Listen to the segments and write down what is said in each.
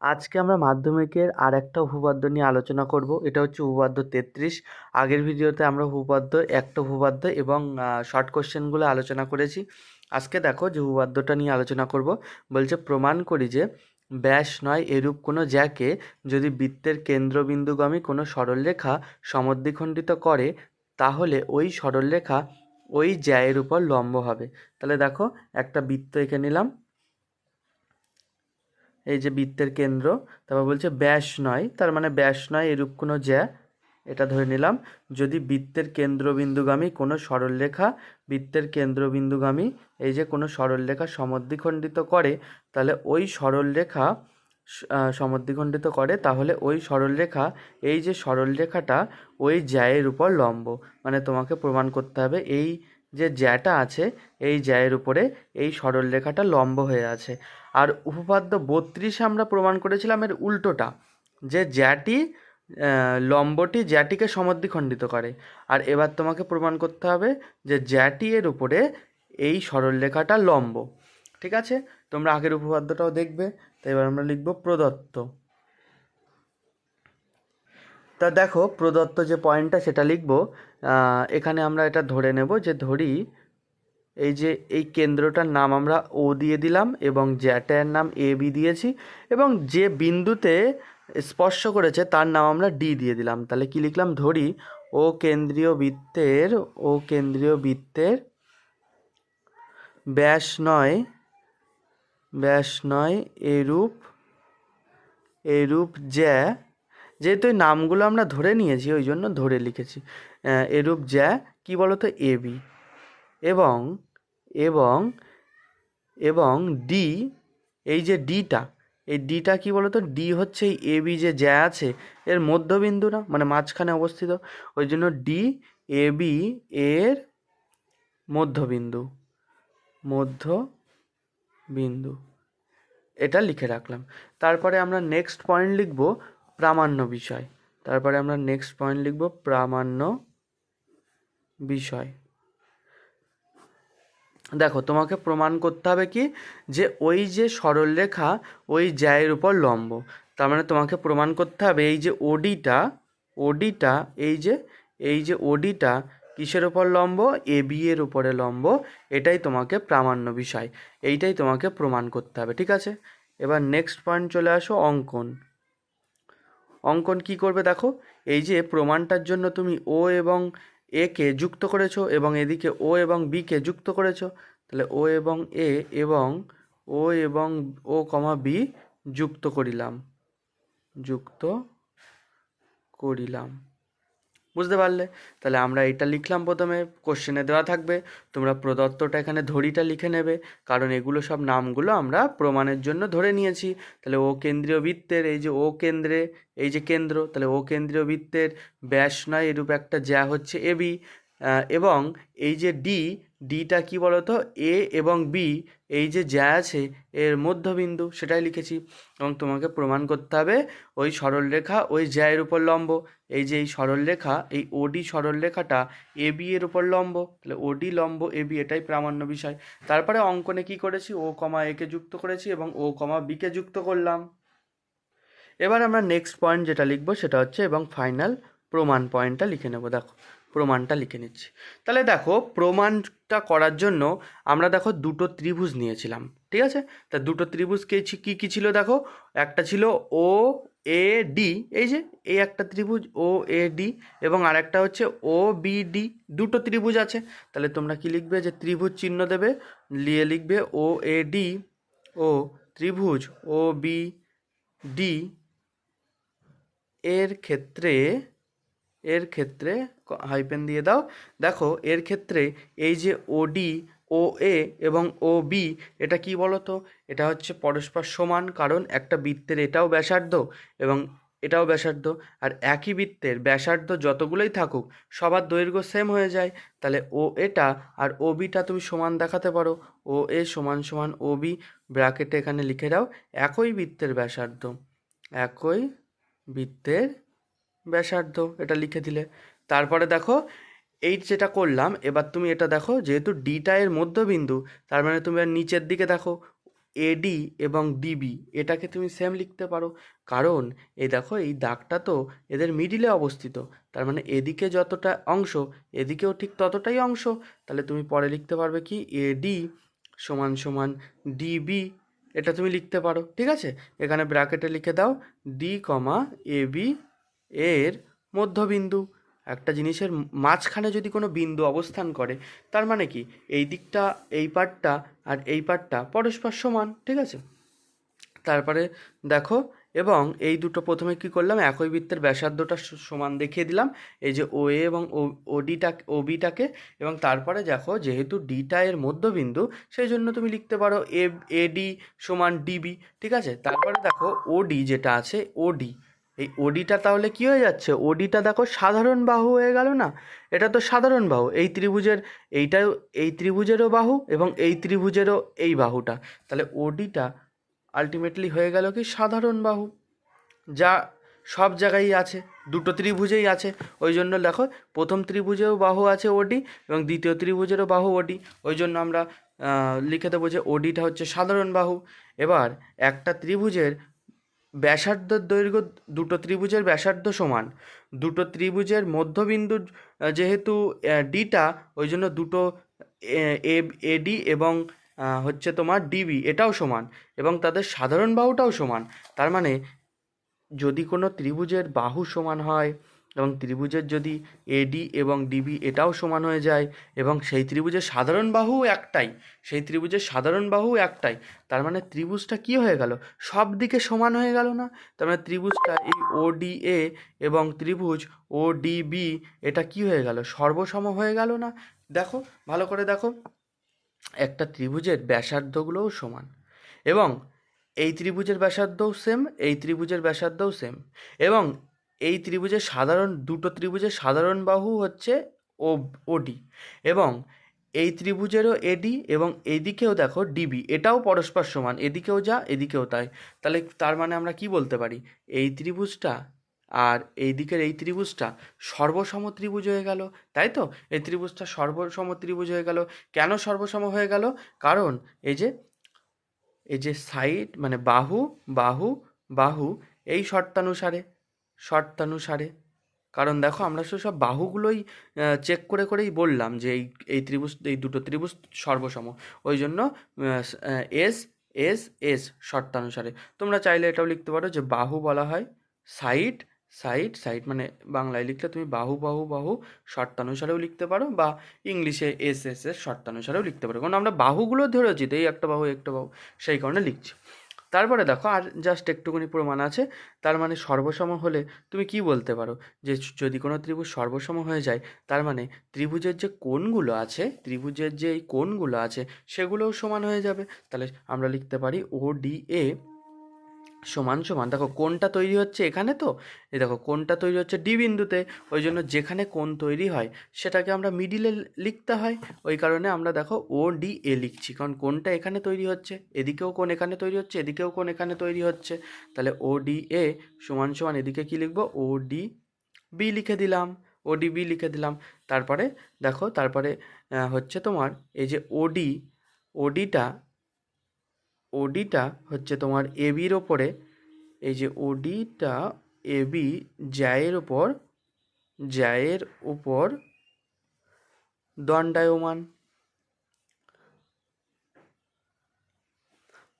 আজকে আমরা মাধ্যমিকের আর একটা উপপাদ্য নিয়ে আলোচনা করব। এটা হচ্ছে উপপাদ্য তেত্রিশ। আগের ভিডিওতে আমরা উপপাদ্য, একটা উপপাদ্য এবং শর্ট কোশ্চেনগুলো আলোচনা করেছি। আজকে দেখো যে উপপাদ্যটা নিয়ে আলোচনা করব। বলছে, প্রমাণ করি যে ব্যাস নয় এরূপ কোনো জ্যাকে যদি বৃত্তের কেন্দ্রবিন্দুগামী কোনো সরলরেখা সমদ্বিখণ্ডিত করে, তাহলে ওই সরলরেখা ওই জ্যায়ের উপর লম্ব হবে। তাহলে দেখো, একটা বৃত্ত এঁকে নিলাম। এই যে বৃত্তের কেন্দ্র, তারপর বলছে ব্যাস নয়, তার মানে ব্যাস নয়, এরূপ কোনো জ্যা, এটা ধরে নিলাম। যদি বৃত্তের কেন্দ্রবিন্দুগামী কোনো সরলরেখা, বৃত্তের কেন্দ্রবিন্দুগামী এই যে কোনো সরলরেখা সমদ্বিখণ্ডিত করে, তাহলে ওই সরলরেখা সমদ্বিখণ্ডিত করে, তাহলে ওই সরলরেখা, এই যে সরলরেখাটা ওই জ্যায়ের উপর লম্ব। মানে তোমাকে প্রমাণ করতে হবে, এই যে জ্যাটা আছে, এই জ্যায়ের উপরে এই সরলরেখাটা লম্ব হয়ে আছে। আর উপপাদ্য বত্রিশে আমরা প্রমাণ করেছিলাম এর উল্টোটা, যে জ্যাটি লম্বটি জ্যাটিকে সমদ্বিখণ্ডিত করে। আর এবার তোমাকে প্রমাণ করতে হবে যে জ্যাটি এর উপরে এই সরলরেখাটা লম্ব। ঠিক আছে? তোমরা আগের উপপাদ্যটাও দেখবে, তো এবার আমরা লিখব প্রদত্ত। তা দেখো, প্রদত্ত যে পয়েন্টটা সেটা লিখব। এখানে আমরা এটা ধরে নেব যে ধরি, এই যে এই কেন্দ্রটার নাম আমরা ও দিয়ে দিলাম এবং জ্যাটার নাম এ বি দিয়েছি এবং যে বিন্দুতে স্পর্শ করেছে তার নাম আমরা ডি দিয়ে দিলাম। তাহলে কি লিখলাম? ধরি ও কেন্দ্রীয় বৃত্তের ও কেন্দ্রীয় বৃত্তের ব্যাস নয় ব্যাস নয় এরূপ এরূপ জ্যা যেহেতু এই নামগুলো আমরা ধরে নিয়েছি, ওই জন্য ধরে লিখেছি। এরূপ জ্যা, কী বলতো? A B. এবং এবং এবং ডি, এই যে ডিটা, এই ডিটা কী বলতো? ডি হচ্ছে এই এ বি যে জ্যা আছে, এর মধ্যবিন্দু না মানে মাঝখানে অবস্থিত। ওই জন্য ডি, এ বি এর মধ্যবিন্দু মধ্য বিন্দু এটা লিখে রাখলাম। তারপরে আমরা নেক্সট পয়েন্ট লিখব। প্রামাণ্য বিষয়। তারপরে আমরা নেক্সট পয়েন্ট লিখব, প্রামাণ্য বিষয়। দেখো, তোমাকে প্রমাণ করতে হবে কি? যে ওই যে সরলরেখা ওই জ্যায়ের উপর লম্ব। তার মানে তোমাকে প্রমাণ করতে হবে এই যে ওডিটা ওডিটা এই যে এই যে ওডিটা কিসের ওপর লম্ব? এ বি এর উপরে লম্ব। এটাই তোমাকে প্রামাণ্য বিষয়। এইটাই তোমাকে প্রমাণ করতে হবে, ঠিক আছে? এবার নেক্সট পয়েন্ট চলে আসো, অঙ্কন। অঙ্কন কি করবে দেখো? এই যে প্রমাণটার জন্য তুমি ও এবং একে যুক্ত করেছ এবং এদিকে ও এবং বি কে যুক্ত করেছ, তাহলে ও এবং এ এবং ও এবং ও কমা বি যুক্ত করিলাম। যুক্ত করিলাম। বুঝতে পারলে? তাহলে আমরা এটা লিখলাম প্রথমে কোশ্চেনে দেওয়া থাকবে। তোমরা প্রদত্তটা এখানে ধরিটা লিখে নেবে, কারণ এগুলো সব নামগুলো আমরা প্রমাণের জন্য ধরে নিয়েছি। তাহলে ও কেন্দ্রীয় বৃত্তের, এই যে ও কেন্দ্রে, এই যে কেন্দ্র, তাহলে ও কেন্দ্রীয় বৃত্তের ব্যাস নয়, এরূপ একটা যা হচ্ছে এবি এবং এই যে ডি ডিটা কি বলতো? এ এবং বি এই যে যা আছে এর মধ্যবিন্দু, সেটাই লিখেছি। এবং তোমাকে প্রমাণ করতে হবে, ওই সরলরেখা ওই জ্যায়ের উপর লম্ব। এই যে এই সরলরেখা এই ওডি সরলরেখাটা এ বি এর উপর লম্ব। তাহলে ওডি লম্ব এ বি এটাই প্রামাণ্য বিষয়। তারপরে অঙ্কনে কি করেছি? ও কমা একে যুক্ত করেছি এবং ও কমা বিকে যুক্ত করলাম। এবার আমরা নেক্সট পয়েন্ট যেটা লিখব, সেটা হচ্ছে এবং ফাইনাল প্রমাণ পয়েন্টটা লিখে নেব। দেখো প্রমাণটা লিখে নিচ্ছি। তাহলে দেখো, প্রমাণটা করার জন্য আমরা দেখো দুটো ত্রিভুজ নিয়েছিলাম, ঠিক আছে? তা দুটো ত্রিভুজ কে কী কী ছিল দেখো? একটা ছিল ও এ ডি এই যে, এই একটা ত্রিভুজ ও এ ডি এবং আরেকটা হচ্ছে ও বি ডি দুটো ত্রিভুজ আছে। তাহলে তোমরা কি লিখবে? যে ত্রিভুজ চিহ্ন দেবে, লিয়ে লিখবে ও এ ডি ও ত্রিভুজ ও বি ডি এর ক্ষেত্রে এর ক্ষেত্রে হাইপেন দিয়ে দাও। দেখো, এর ক্ষেত্রে এই যে ওডি ও এ এবং ও বি এটা কি বলো তো এটা হচ্ছে পরস্পর সমান, কারণ একটা বৃত্তের এটাও ব্যাসার্ধ এবং এটাও ব্যাসার্ধ। আর একই বৃত্তের ব্যাসার্ধ যতগুলোই থাকুক, সবার দৈর্ঘ্য সেম হয়ে যায়। তাহলে ও এটা আর ও বিটা তুমি সমান দেখাতে পারো। ও এ সমান সমান ও বি ব্র্যাকেটে এখানে লিখে দাও, একই বৃত্তের ব্যাসার্ধ। একই বৃত্তের ব্যাসার্ধ এটা লিখে দিলে। তারপরে দেখো, এই যেটা করলাম, এবার তুমি এটা দেখো, যেহেতু ডিটা এর মধ্যবিন্দু, তার মানে তুমি আর নিচের দিকে দেখো এডি এবং ডিবি এটাকে তুমি সেম লিখতে পারো। কারণ, এই দেখো, এই দাগটা তো এদের মিডিলে অবস্থিত, তার মানে এদিকে যতটা অংশ, এদিকেও ঠিক ততটাই অংশ, তাহলে তুমি পরে লিখতে পারবে কি? এডি সমান সমান ডিবি এটা তুমি লিখতে পারো, ঠিক আছে? এখানে ব্র্যাকেটে লিখে দাও ডি কমা এ বি এর মধ্যবিন্দু। একটা জিনিসের মাঝখানে যদি কোনো বিন্দু অবস্থান করে, তার মানে কি? এই দিকটা, এই পার্টটা আর এই পার্টটা পরস্পর সমান, ঠিক আছে? তারপরে দেখো, এবং এই দুটো প্রথমে কি করলাম? একই বৃত্তের ব্যাসার্ধটা সমান দেখিয়ে দিলাম। এই যে ও এ এবং ও ওডিটা ও বিটাকে এবং তারপরে দেখো, যেহেতু ডিটা এর মধ্যবিন্দু, সেই জন্য তুমি লিখতে পারো এ এডি সমান ডিবি ঠিক আছে? তারপরে দেখো ওডি যেটা আছে ওডি এই ওডিটা তাহলে কি হয়ে যাচ্ছে? ওডিটা দেখো সাধারণ বাহু হয়ে গেল না? এটা তো সাধারণ বাহু। এই ত্রিভুজের এইটাও, এই ত্রিভুজেরও বাহু এবং এই ত্রিভুজেরও এই বাহুটা। তাহলে ওডিটা আলটিমেটলি হয়ে গেল কি সাধারণ বাহু। যা সব জায়গায় আছে, দুটো ত্রিভুজেই আছে। ওই জন্য দেখো, প্রথম ত্রিভুজেও বাহু আছে ওডি এবং দ্বিতীয় ত্রিভুজেরও বাহু ওডি ওই জন্য আমরা লিখে দেবো যে ওডিটা হচ্ছে সাধারণ বাহু। এবার একটা ত্রিভুজের ব্যাসার্ধের দৈর্ঘ্য দুটো ত্রিভুজের ব্যাসার্ধ সমান। দুটো ত্রিভুজের মধ্যবিন্দু যেহেতু ডিটা ওই জন্য দুটো এ এডি এবং হচ্ছে তোমার ডিবি এটাও সমান এবং তাদের সাধারণ বাহুটাও সমান। তার মানে যদি কোনো ত্রিভুজের বাহু সমান হয় এবং ত্রিভুজের যদি এডি এবং ডিবি এটাও সমান হয়ে যায় এবং সেই ত্রিভুজের সাধারণ বাহু একটাই, সেই ত্রিভুজের সাধারণ বাহু একটাই, তার মানে ত্রিভুজটা কি হয়ে গেল? সব দিকে সমান হয়ে গেল না? তার মানে ত্রিভুজটা এই ওডিএ এবং ত্রিভুজ ওডিবি এটা কি হয়ে গেল? সর্বসম হয়ে গেল না? দেখো, ভালো করে দেখো। একটা ত্রিভুজের ব্যাসার্ধগুলোও সমান এবং এই ত্রিভুজের ব্যাসার্ধও সেম এই ত্রিভুজের ব্যাসার্ধও সেম এবং এই ত্রিভুজের সাধারণ, দুটো ত্রিভুজের সাধারণ বাহু হচ্ছে ও ওডি এবং এই ত্রিভুজেরও এডি এবং এদিকেও দেখো ডিবি এটাও পরস্পর সমান, এদিকেও যা, এদিকেও তাই। তাহলে তার মানে আমরা কি বলতে পারি? এই ত্রিভুজটা আর এই দিকের এই ত্রিভুজটা সর্বসম ত্রিভুজ হয়ে গেল, তাই তো? এই ত্রিভুজটা সর্বসম ত্রিভুজ হয়ে গেল। কেন সর্বসম হয়ে গেল? কারণ এই যে এই যে সাইড মানে বাহু বাহু বাহু, এই শর্তানুসারে শর্তানুসারে। কারণ দেখো আমরা তো সব বাহুগুলোই চেক করে করেই বললাম যে এই এই ত্রিভুজ, এই দুটো ত্রিভুজ সর্বসম। ওই জন্য এস এস এস শর্তানুসারে। তোমরা চাইলে এটাও লিখতে পারো যে বাহু বলা হয় সাইড সাইড সাইড মানে বাংলায় লিখলে তুমি বাহু বাহু বাহু শর্তানুসারেও লিখতে পারো বা ইংলিশে এস এস এস শর্তানুসারেও লিখতে পারো। কারণ আমরা বাহুগুলো ধরেছি, তো এই একটা বাহু একটা বাহু, সেই কারণে লিখছি। তারপরে দেখো, আর জাস্ট একটুখানি প্রমাণ আছে। তার মানে সর্বসম হলে তুমি কি বলতে পারো? যে যদি কোনো ত্রিভুজ সর্বসম হয়ে যায়, তার মানে ত্রিভুজের যে কোণগুলো আছে, ত্রিভুজের যে এই কোণগুলো আছে, সেগুলোও সমান হয়ে যাবে। তাহলে আমরা লিখতে পারি ও ডি এ সমান সমান। দেখো কোনটা তৈরি হচ্ছে এখানে তো, এই দেখো কোনটা তৈরি হচ্ছে ডি বিন্দুতে, ওই জন্য যেখানে কোন তৈরি হয়, সেটাকে আমরা মিডিলে লিখতে হয়, ওই কারণে আমরা দেখো ও ডি এ লিখছি, কারণ কোনটা এখানে তৈরি হচ্ছে, এদিকেও কোন এখানে তৈরি হচ্ছে, এদিকেও কোন এখানে তৈরি হচ্ছে, তাহলে ও ডি এ সমান সমান এদিকে কি লিখব? ও ডি বি লিখে দিলাম ও ডি বি লিখে দিলাম, তারপরে দেখো, তারপরে হচ্ছে তোমার, এই যে ও ওডি ওডিটা ওডিটা হচ্ছে তোমার এবির ওপরে। এই যে ওডিটা এবি জ্যায়ের ওপর, জ্যায়ের উপর দণ্ডায়মান।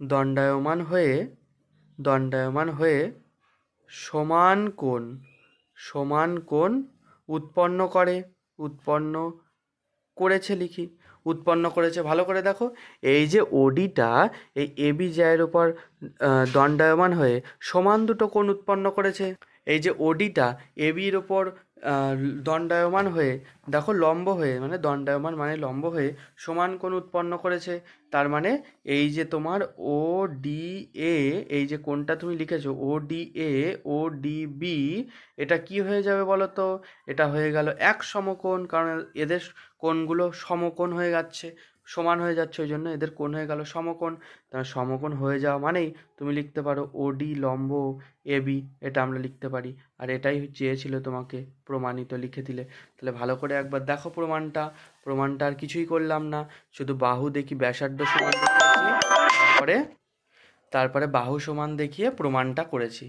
দণ্ডায়মান হয়ে দণ্ডায়মান হয়ে সমান কোণ সমান কোণ উৎপন্ন করে, উৎপন্ন করেছে লিখি। উৎপন্ন করেছে। ভালো করে দেখো, এই যে ওডিটা এই এবি জায়ের উপর দণ্ডায়মান হয়ে সমান দুটো কোণ উৎপন্ন করেছে। এই যে ওডিটা এবির ওপর দণ্ডায়মান হয়ে, দেখো লম্ব হয়ে মানে দণ্ডায়মান মানে লম্ব হয়ে সমান কোণ উৎপন্ন করেছে। তার মানে এই যে তোমার ও ডি এ এই যে কোণটা তুমি লিখেছো O D A O D B এটা কি হয়ে যাবে বলো তো এটা হয়ে গেল এক সমকোণ, কারণ এদের কোণগুলো সমকোণ হয়ে যাচ্ছে। সমান হয়ে যাচ্ছে, ওই জন্য এদের কোণ হয়ে গেল সমকোণ। তার সমকোণ হয়ে যাওয়া মানেই তুমি লিখতে পারো ওডি লম্ব এবি এটা আমরা লিখতে পারি। আর এটাই চেয়েছিল তোমাকে প্রমাণিত লিখে দিলে। তাহলে ভালো করে একবার দেখো প্রমাণটা। প্রমাণটা আর কিছুই করলাম না। শুধু বাহু দেখি ব্যাসার্ধ সমান তারপরে তারপরে বাহু সমান দেখিয়ে প্রমাণটা করেছি।